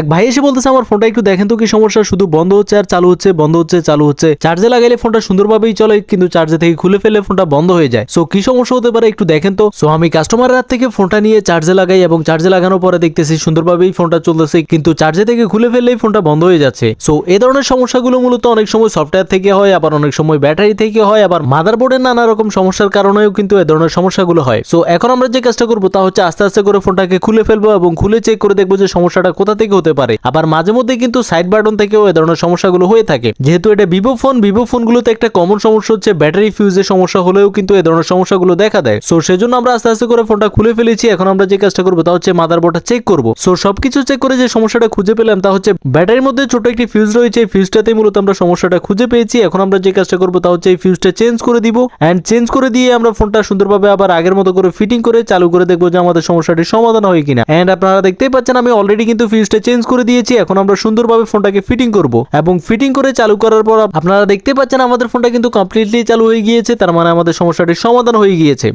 এক ভাই এসে বলতেছে, আমার ফোনটা একটু দেখেন তো কি সমস্যা? শুধু বন্ধ হচ্ছে আর চালু হচ্ছে, বন্ধ হচ্ছে, চালু হচ্ছে। চার্জে লাগাইলে ফোনটা সুন্দরভাবেই চলে, কিন্তু চার্জে থেকে খুলে ফেললে ফোনটা বন্ধ হয়ে যায়। সো কি সমস্যা হতে পারে একটু দেখেন তো। সো আমি কাস্টমারের হাত থেকে ফোনটা নিয়ে চার্জে লাগাই এবং চার্জে লাগানোর পরে দেখতেছি সুন্দরভাবেই ফোনটা চলতেছে, কিন্তু চার্জে থেকে খুলে ফেললেই ফোনটা বন্ধ হয়ে যাচ্ছে। সো এ ধরনের সমস্যাগুলো মূলত অনেক সময় সফটওয়্যার থেকে হয়, আবার অনেক সময় ব্যাটারি থেকে হয়, আবার মাদারবোর্ডের নানা রকম সমস্যার কারণেও কিন্তু এ ধরনের সমস্যাগুলো হয়। সো এখন আমরা যে কাজটা করব তা হচ্ছে আস্তে আস্তে করে ফোনটাকে খুলে ফেলব এবং খুলে চেক করে দেখব যে সমস্যাটা কোথা থেকে হতে পারে। আবার মাঝে মধ্যে কিন্তু সাইড বাটন থেকেও এ ধরনের সমস্যাগুলো হয়ে থাকে। যেহেতু এটা ভিভো ফোন ভিভো ফোনগুলোতে একটা কমন সমস্যা হচ্ছে ব্যাটারি ফিউজের সমস্যা হলেও কিন্তু এ ধরনের সমস্যাগুলো দেখা দেয়। সো সেজন্য আমরা আস্তে আস্তে করে ফোনটা খুলে ফেলেছি। এখন আমরা যে কাজটা করব তা হচ্ছে মাদার মাদারবোর্ডটা চেক করব। সো সবকিছু চেক করে যে সমস্যাটা খুঁজে পেলাম তা হচ্ছে ব্যাটারির মধ্যে ছোট একটি ফিউজ রয়েছে। এই ফিউজটাতেই মূলত আমরা সমস্যাটা খুঁজে পেয়েছি। এখন আমরা যে কাজটা করব তা হচ্ছে এই ফিউজটা চেঞ্জ করে দিব। অ্যান্ড চেঞ্জ করে দিয়ে আমরা ফোনটা সুন্দরভাবে আবার আগের মতো করে ফিটিং করে চালু করে দেখব যে আমাদের সমস্যাটির সমাধান হয় কিনা। অ্যান্ড আপনারা দেখতেই পাচ্ছেন আমি অলরেডি কিন্তু ফিউজটা চেঞ্জ করে দিয়েছি, এখন আমরা সুন্দরভাবে ফোনটাকে ফিটিং করব। এবং ফিটিং করে চালু করার পর আপনারা দেখতে পাচ্ছেন আমাদের ফোনটা কিন্তু কমপ্লিটলি চালু হয়ে গিয়েছে, তার মানে আমাদের সমস্যাটির সমাধান হয়ে গিয়েছে।